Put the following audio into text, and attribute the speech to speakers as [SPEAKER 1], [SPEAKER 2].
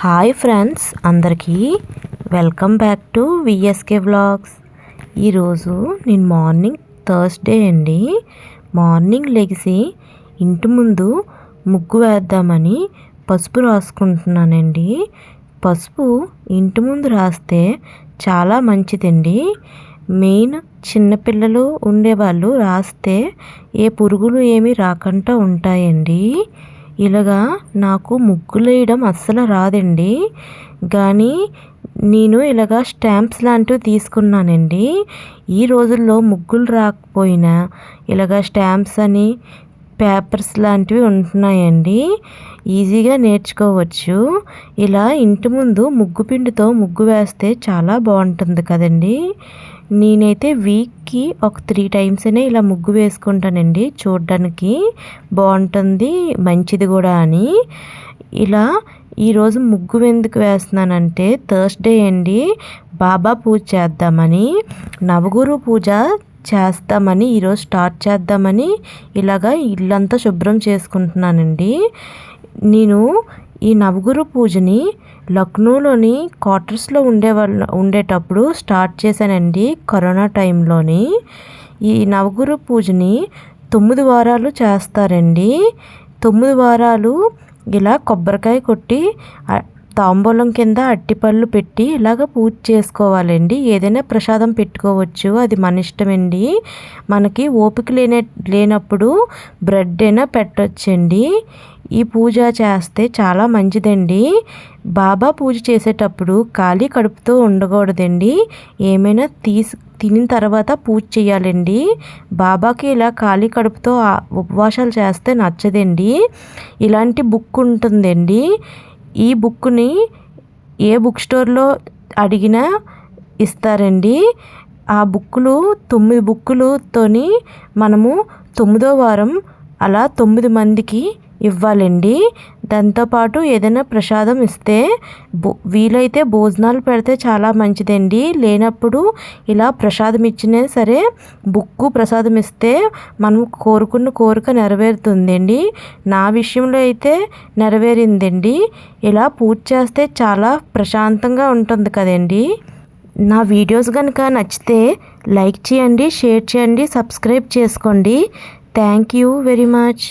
[SPEAKER 1] Hi friends అందరికీ welcome back to VSK vlogs ఈరోజు నేను మార్నింగ్ థర్స్డే అండి. మార్నింగ్ లెగిసి ఇంటి ముందు ముగ్గు వేద్దామని పసుపు రాసుకుంటున్నానండి. పసుపు ఇంటి ముందు రాస్తే చాలా మంచిదండి. మెయిన్ చిన్నపిల్లలు ఉండేవాళ్ళు రాస్తే ఏ పురుగులు ఏమీ రాకుండా ఉంటాయండి. ఇలాగా నాకు ముగ్గులు వేయడం అస్సలు రాదండి. కానీ నేను ఇలాగా స్టాంప్స్ లాంటివి తీసుకున్నానండి. ఈ రోజుల్లో ముగ్గులు రాకపోయినా ఇలాగా స్టాంప్స్ అని పేపర్స్ లాంటివి ఉంటున్నాయండి. ఈజీగా నేర్చుకోవచ్చు. ఇలా ఇంటి ముందు ముగ్గు పిండితో ముగ్గు వేస్తే చాలా బాగుంటుంది కదండి. నేనైతే వీక్ వీక్కి ఒక త్రీ టైమ్స్ ఇలా ముగ్గు వేసుకుంటానండి. చూడడానికి బాగుంటుంది మంచిది కూడా అని. ఇలా ఈరోజు ముగ్గు ఎందుకు వేస్తున్నానంటే థర్స్డే అండి. బాబా పూజ చేద్దామని నవగురు పూజ చేస్తామని ఈరోజు స్టార్ట్ చేద్దామని ఇలాగా ఇల్లంతా శుభ్రం చేసుకుంటున్నానండి. నేను ఈ నవగురు పూజని లక్నోలోని క్వార్టర్స్లో ఉండే ఉండేటప్పుడు స్టార్ట్ చేశానండి కరోనా టైంలోని. ఈ నవగురు పూజని తొమ్మిది వారాలు చేస్తారండి. తొమ్మిది వారాలు ఇలా కొబ్బరికాయ కొట్టి తాంబూలం కింద అట్టిపళ్ళు పెట్టి ఇలాగ పూజ చేసుకోవాలండి. ఏదైనా ప్రసాదం పెట్టుకోవచ్చు. అది మన ఇష్టమండి. మనకి ఓపిక లేనే లేనప్పుడు బ్రెడ్ అయినా పెట్టొచ్చండి. ఈ పూజ చేస్తే చాలా మంచిదండి. బాబా పూజ చేసేటప్పుడు ఖాళీ కడుపుతో ఉండకూడదండి. ఏమైనా తీసి తినిన తర్వాత పూజ చేయాలండి. బాబాకి ఇలా ఖాళీ కడుపుతో ఉపవాసాలు చేస్తే నచ్చదండి. ఇలాంటి బుక్ ఉంటుందండి. ఈ బుక్ని ఏ బుక్ స్టోర్లో అడిగినా ఇస్తారండి. ఆ బుక్కులు తొమ్మిది బుక్కులతోని మనము తొమ్మిదో వారం అలా తొమ్మిది మందికి ఇవ్వాలండి. దాంతోపాటు ఏదైనా ప్రసాదం ఇస్తే భో వీలైతే భోజనాలు పెడితే చాలా మంచిదండి. లేనప్పుడు ఇలా ప్రసాదం ఇచ్చినా సరే బుక్కు ప్రసాదం ఇస్తే మనం కోరుకున్న కోరిక నెరవేరుతుందండి. నా విషయంలో అయితే నెరవేరిందండి. ఇలా పూజ చేస్తే చాలా ప్రశాంతంగా ఉంటుంది కదండి. నా వీడియోస్ కనుక నచ్చితే లైక్ చేయండి షేర్ చేయండి సబ్స్క్రైబ్ చేసుకోండి. Thank you very much.